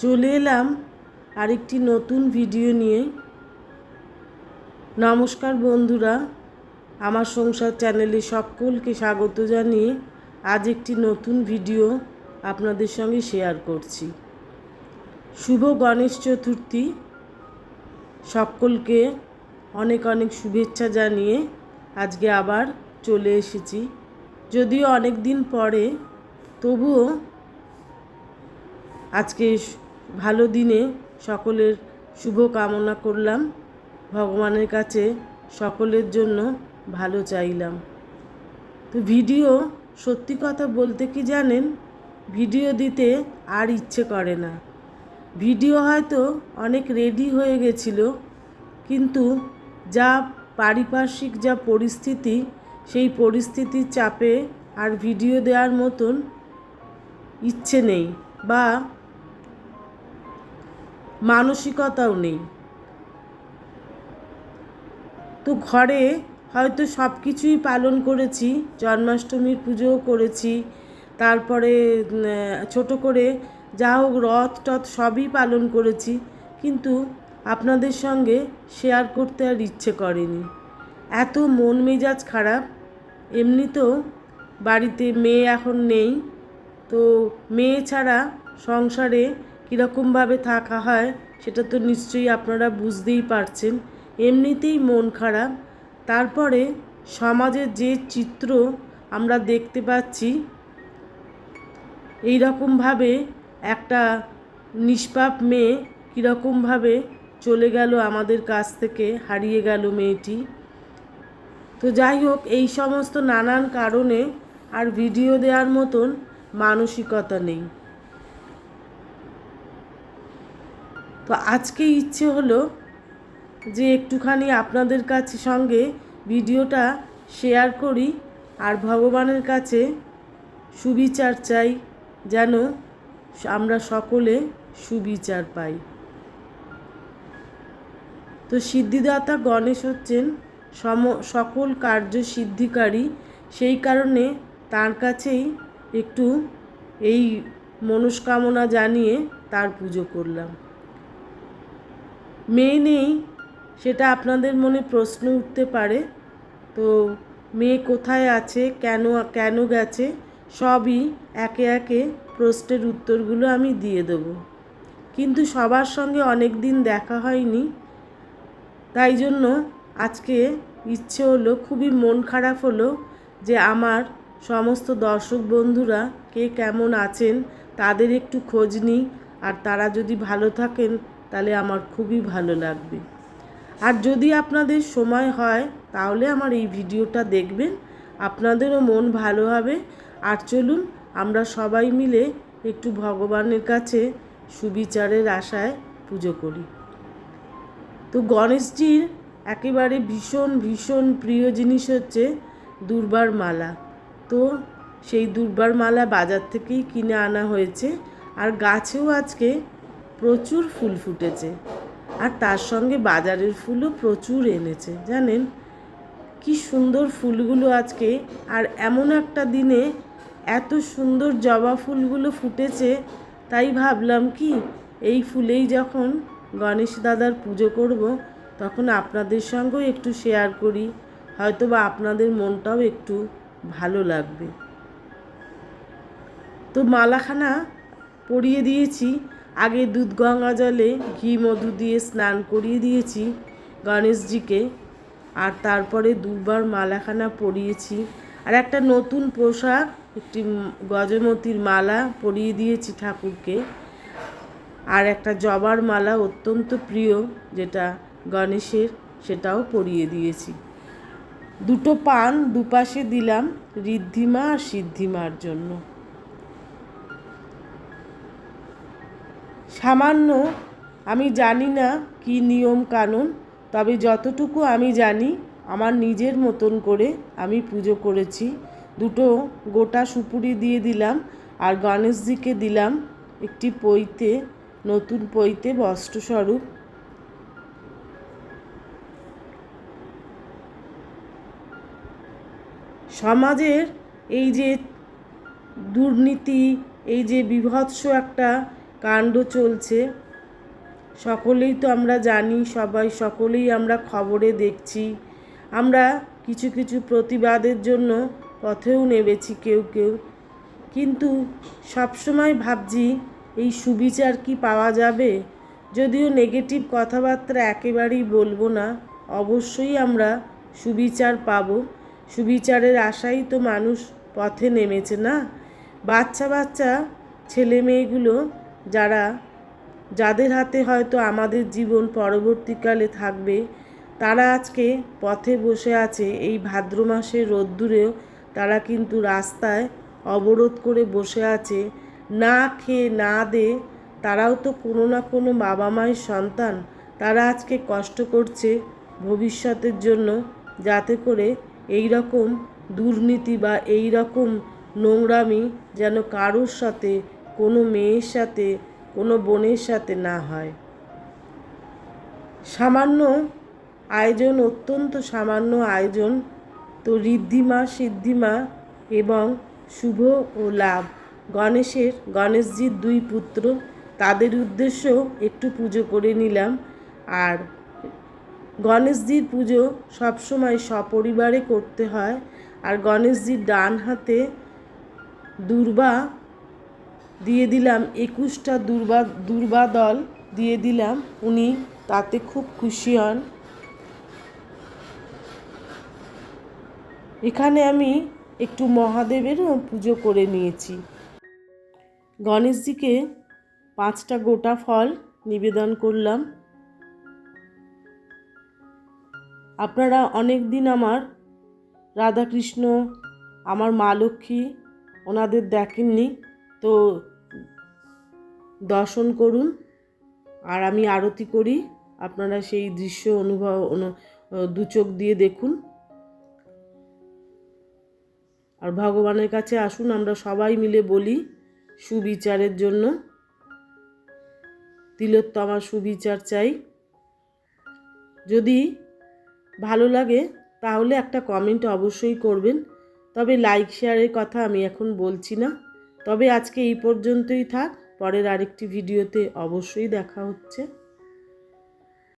চলে এলাম আরেকটি নতুন ভিডিও নিয়ে। নমস্কার বন্ধুরা, আমার সংসার চ্যানেলে সকলকে স্বাগত জানিয়ে আজ একটি নতুন ভিডিও আপনাদের সঙ্গে শেয়ার করছি। শুভ গণেশ চতুর্থী। সকলকে অনেক অনেক শুভেচ্ছা জানিয়ে আজকে আবার চলে এসেছি। যদিও অনেক দিন পরে, তবুও আজকে ভালো দিনে সকলের শুভ কামনা করলাম। ভগবানের কাছে সকলের জন্য ভালো চাইলাম। তো ভিডিও সত্যি কথা বলতে কি জানেন? ভিডিও দিতে আর ইচ্ছে করে না। ভিডিও হয়তো অনেক রেডি হয়ে গেছিল, কিন্তু যা পারিপার্শ্বিক যা পরিস্থিতি, সেই পরিস্থিতির চাপে আর ভিডিও দেওয়ার মতন ইচ্ছে নেই বা মানসিকতাও নেই। তো ঘরে হয়তো সব কিছুই পালন করেছি, জন্মাষ্টমীর পুজোও করেছি, তারপরে ছোট করে যা হোক রথ টথ সবই পালন করেছি, কিন্তু আপনাদের সঙ্গে শেয়ার করতে আর ইচ্ছে করেনি। এত মন মেজাজ খারাপ, এমনিতেও বাড়িতে মেয়ে এখন নেই, তো মেয়ে ছাড়া সংসারে কীরকমভাবে থাকা হয়, সেটা তো নিশ্চয়ই আপনারা বুঝতেই পারছেন। এমনিতেই মন খারাপ। তারপরে সমাজের যে চিত্র আমরা দেখতে পাচ্ছি এই রকমভাবে একটা নিষ্পাপ মেয়ে কীরকমভাবে চলে গেল আমাদের কাছ থেকে, হারিয়ে গেল মেয়েটি। তো যাই হোক, এই সমস্ত নানান কারণে আর ভিডিও দেওয়ার মতন মানসিকতা নেই। তো আজকে ইচ্ছে হলো যে একটুখানি আপনাদের কাছে সঙ্গে ভিডিওটা শেয়ার করি আর ভগবানের কাছে সুবিচার চাই যেন আমরা সকলে সুবিচার পাই। তো সিদ্ধিদাতা গণেশ হচ্ছেন সম, সকল কার্য সিদ্ধিকারী। সেই কারণে তার কাছেই একটু এই মনস্কামনা জানিয়ে তার পুজো করলাম। মেয়ে নেই, সেটা আপনাদের মনে প্রশ্ন উঠতে পারে। তো মেয়ে কোথায় আছে, কেন কেন গেছে, সবই একে একে প্রশ্নের উত্তরগুলো আমি দিয়ে দেবো। কিন্তু সবার সঙ্গে অনেক দিন দেখা হয়নি, তাই জন্য আজকে ইচ্ছে হলো, খুবই মন খারাপ হলো যে আমার সমস্ত দর্শক বন্ধুরা কে কেমন আছেন, তাদের একটু খোঁজ নিই, আর তারা যদি ভালো থাকেন তাহলে আমার খুবই ভালো লাগবে। আর যদি আপনাদের সময় হয়, তাহলে আমার এই ভিডিওটা দেখবেন। আপনাদেরও মন ভালো হবে। আর চলুন, আমরা সবাই মিলে একটু ভগবানের কাছে সুবিচারের আশায় পুজো করি। তো গণেশজির একেবারে ভীষণ ভীষণ প্রিয় জিনিস হচ্ছে দুর্বার মালা। তো সেই দুর্বার মালা বাজার থেকেই কিনে আনা হয়েছে। আর গাছেও আজকে প্রচুর ফুল ফুটেছে। আর তার সঙ্গে বাজারের ফুলও প্রচুর এনেছে, জানেন? কি সুন্দর ফুলগুলো আজকে। আর এমন একটা দিনে এত সুন্দর জবা ফুলগুলো ফুটেছে, তাই ভাবলাম কি, এই ফুলেই যখন গণেশ দাদার পুজো করব, তখন আপনাদের সঙ্গেও একটু শেয়ার করি। হয়তো বা আপনাদের মনটাও একটু ভালো লাগবে। তো মালাখানা পরিয়ে দিয়েছি। আগে দুধ গঙ্গা জলে ঘি, মধু দিয়ে স্নান করিয়ে দিয়েছি গণেশজিকে। আর তারপরে দুবার মালাখানা পরিয়েছি। আর একটা নতুন পোশাক, একটি গজমতির মালা পরিয়ে দিয়েছি ঠাকুরকে। আর একটা জবার মালা অত্যন্ত প্রিয়, যেটা গণেশের, সেটাও পরিয়ে দিয়েছি। দুটো পান দুপাশে দিলাম ঋদ্ধিমা আর সিদ্ধিমার জন্য। সামান্য আমি জানি না কি নিয়ম কানুন, তবে যতটুকু আমি জানি, আমার নিজের মতন করে আমি পুজো করেছি। দুটো গোটা সুপুরি দিয়ে দিলাম আর গণেশজিকে দিলাম একটি পইতে নতুন পইতে বস্ত্রস্বরূপ। সমাজের এই যে দুর্নীতি, এই যে বিভৎস একটা কাণ্ড চলছে। সকলেই তো আমরা জানি, সবাই সকলেই আমরা খবরে দেখছি। আমরা কিছু কিছু প্রতিবাদের জন্য পথেও নেমেছি কেউ কেউ। কিন্তু সবসময় ভাবছি, এই সুবিচার কি পাওয়া যাবে? যদিও নেগেটিভ কথাবার্তা একেবারেই বলব না, অবশ্যই আমরা সুবিচার পাবো। সুবিচারের আশাই তো মানুষ পথে নেমেছে না? বাচ্চা বাচ্চা, ছেলে মেয়েগুলো যারা, যাদের হাতে হয়তো আমাদের জীবন পরবর্তীকালে থাকবে, তারা আজকে পথে বসে আছে এই ভাদ্র মাসের রোদ্দুরেও। তারা কিন্তু রাস্তায় অবরোধ করে বসে আছে। না খেয়ে না দে, তারাও তো কোনো না কোনো বাবা মায়ের সন্তান। তারা আজকে কষ্ট করছে ভবিষ্যতের জন্য যাতে করে এই রকম দুর্নীতি বা এই রকম নোংরামি যেন কারোর সাথে কোনো মেয়ের সাথে, কোনো বোনের সাথে না হয়। সামান্য আয়োজন, অত্যন্ত সামান্য আয়োজন তো ঋদ্ধিমা, সিদ্ধিমা এবং শুভ ও লাভ। গণেশের, গণেশজির দুই পুত্র, তাদের উদ্দেশ্য একটু পুজো করে নিলাম। আর গণেশজির পুজো সবসময় সপরিবারে করতে হয়। আর গণেশজির ডান হাতে দুর্বা দিয়ে দিলাম একুশটা দুর্বা দুর্বা দল দিয়ে দিলাম। উনি তাতে খুব খুশি হন। এখানে আমি একটু মহাদেবেরও পুজো করে নিয়েছি। গণেশজিকে পাঁচটা গোটা ফল নিবেদন করলাম। আপনারা অনেক দিন আমার রাধাকৃষ্ণ, আমার মা লক্ষ্মী, ওনাদের দেখেননি, তো দর্শন করুন আর আমি আরতি করি। আপনারা সেই দৃশ্য অনুভব, অনু- দু চোখ দিয়ে দেখুন। আর ভগবানের কাছে আসুন, আমরা সবাই মিলে বলি সুবিচারের জন্য। তিলোত্তমা সুবিচার চাই। যদি ভালো লাগে, তাহলে একটা কমেন্ট অবশ্যই করবেন। তবে লাইক শেয়ারের কথা আমি এখন বলছি না। তবে আজকে এই পর্যন্তই থাক। পরের আরেকটি ভিডিওতে অবশ্যই দেখা হচ্ছে।